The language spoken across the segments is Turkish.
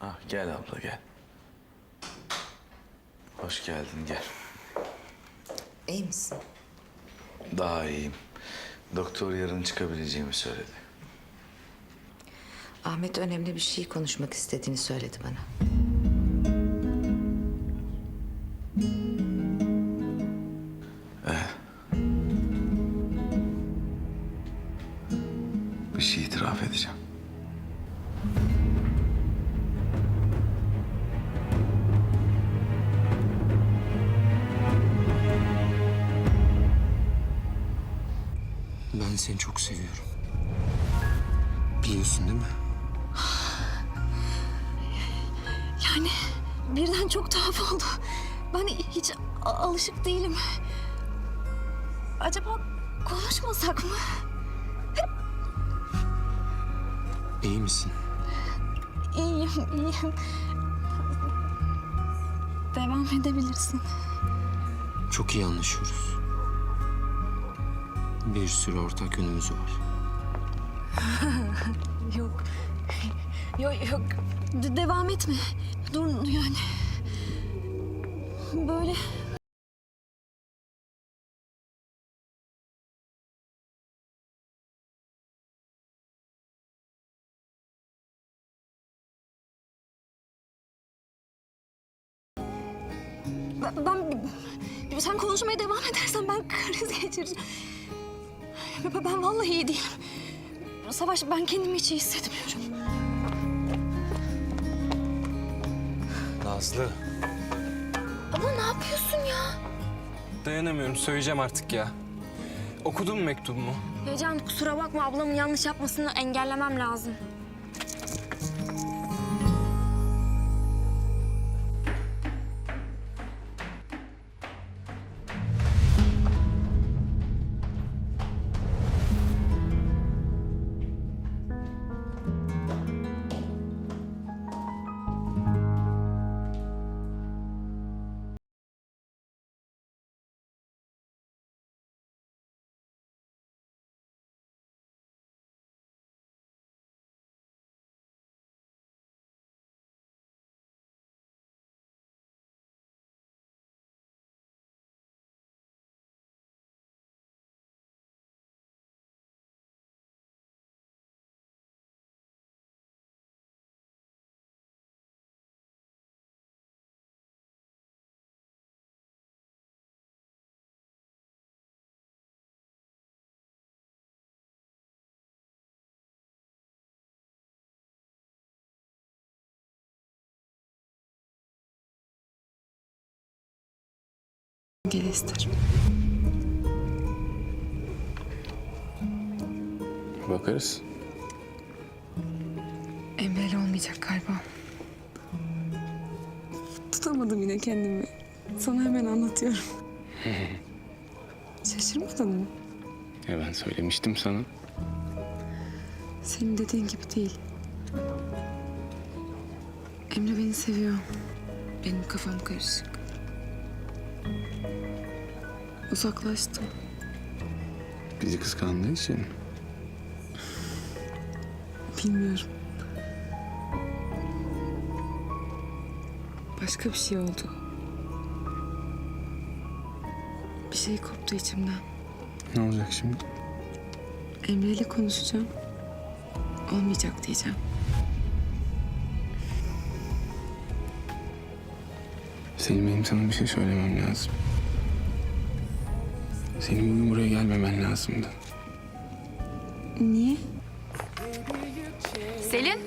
Ah gel abla gel. Hoş geldin gel. İyi misin? Daha iyiyim. Doktor yarın çıkabileceğimi söyledi. Ahmet önemli bir şey konuşmak istediğini söyledi bana. Ben seni çok seviyorum. Biliyorsun değil mi? Yani birden çok tuhaf oldu. Ben hiç alışık değilim. Acaba konuşmasak mı? İyi misin? İyiyim, iyiyim. Devam edebilirsin. Çok iyi anlaşıyoruz. Bir sürü ortak yönümüz var. Yok. Yok yok. De- devam etme. Dur yani. Böyle Ben, ben- sen konuşmaya devam edersen ben kriz geçireceğim. Ben, ben vallahi iyi değilim. Savaş ben kendimi hiç iyi hissetmiyorum. Nazlı. Abla ne yapıyorsun ya? Dayanamıyorum söyleyeceğim artık ya. Okudun mu mektubumu? Ya Can kusura bakma ablamın yanlış yapmasını engellemem lazım. Gel isterim. Bakarız. Emre'yle olmayacak galiba. Tutamadım yine kendimi. Sana hemen anlatıyorum. Şaşırmadın mı? Ya ben söylemiştim sana. Senin dediğin gibi değil. Emre beni seviyor. Benim kafam karışık. Uzaklaştım. Bizi kıskandığı için. Bilmiyorum. Başka bir şey oldu. Bir şey koptu içimden. Ne olacak şimdi? Emre ile konuşacağım. Olmayacak diyeceğim. Senin benim sana bir şey söylemem lazım. Senin bugün buraya gelmemen lazımdı. Niye? Selin.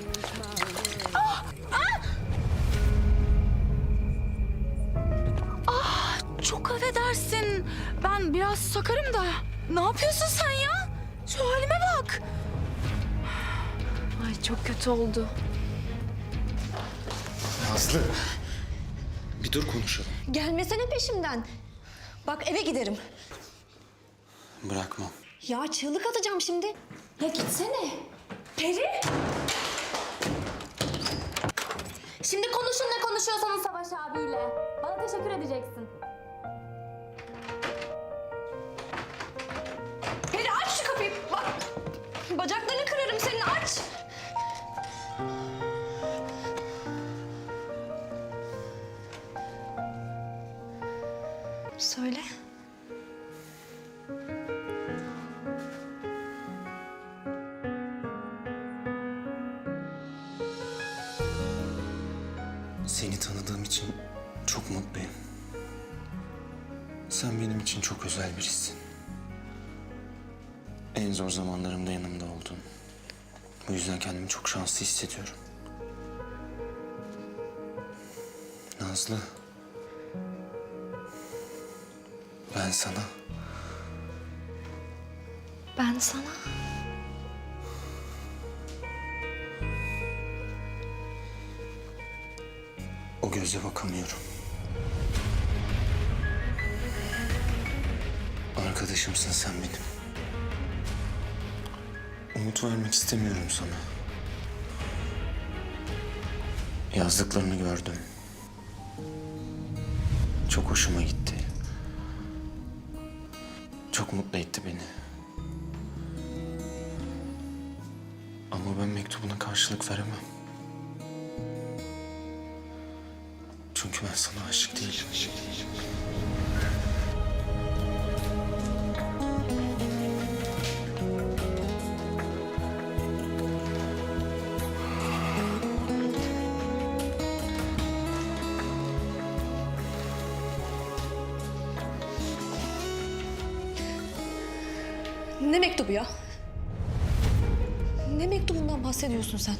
Ah, çok affedersin. Ben biraz sakarım da. Ne yapıyorsun sen ya? Şu halime bak. Ay çok kötü oldu. Nazlı. Bir dur konuşalım. Gelmesene peşimden. Bak eve giderim. Bırakmam. Ya çığlık atacağım şimdi. Ya gitsene. Peri. Şimdi konuşun ne konuşuyorsanız Savaş abiyle. Bana teşekkür edeceksin. Seni tanıdığım için çok mutluyum. Sen benim için çok özel birisin. En zor zamanlarımda yanımda oldun. Bu yüzden kendimi çok şanslı hissediyorum. Nazlı. Ben sana Ben sana... göze bakamıyorum. Arkadaşımsın sen benim. Umut vermek istemiyorum sana. Yazdıklarını gördüm. Çok hoşuma gitti. Çok mutlu etti beni. Ama ben mektubuna karşılık veremem. Çünkü ben sana aşık değilim. Ne mektubu ya? Ne mektubundan bahsediyorsun sen?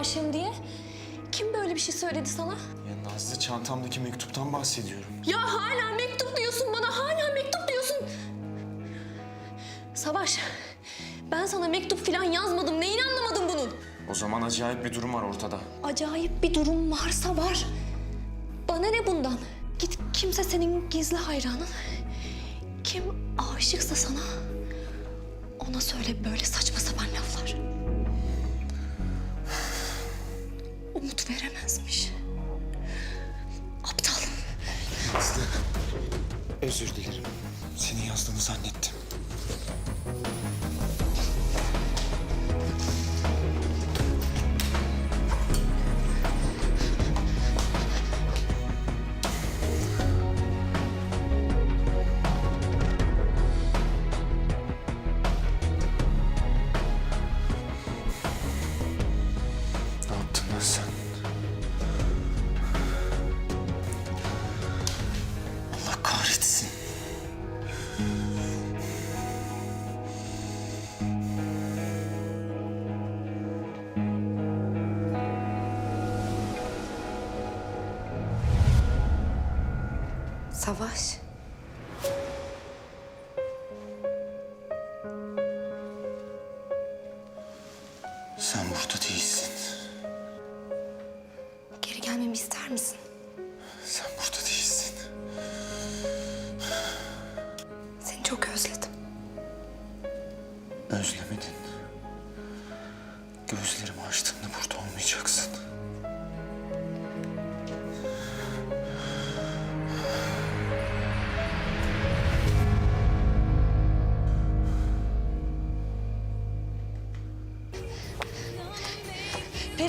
Aşığım diye? Kim böyle bir şey söyledi sana? Ya Nazlı çantamdaki mektuptan bahsediyorum. Ya hala mektup diyorsun bana, hala mektup diyorsun. Savaş, ben sana mektup falan yazmadım. Neyini anlamadın bunun? O zaman acayip bir durum var ortada. Acayip bir durum varsa var. Bana ne bundan? Git kimse senin gizli hayranın. Kim aşıksa sana ona söyle böyle saçma sapan Savaş. Sen burada değilsin. Geri gelmemi ister misin?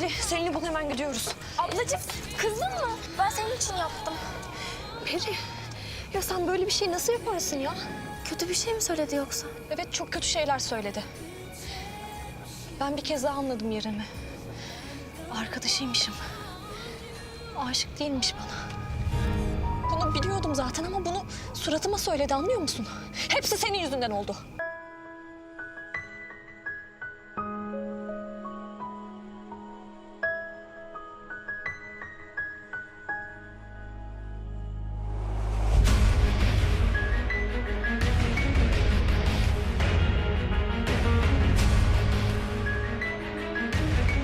Peri, Selin'i bul hemen gidiyoruz. Ablacığım kızdın mı? Ben senin için yaptım. Peri, ya sen böyle bir şey nasıl yaparsın ya? Kötü bir şey mi söyledi yoksa? Evet, çok kötü şeyler söyledi. Ben bir kez daha anladım yerimi. Arkadaşıymışım. Aşık değilmiş bana. Bunu biliyordum zaten ama bunu suratıma söyledi anlıyor musun? Hepsi senin yüzünden oldu.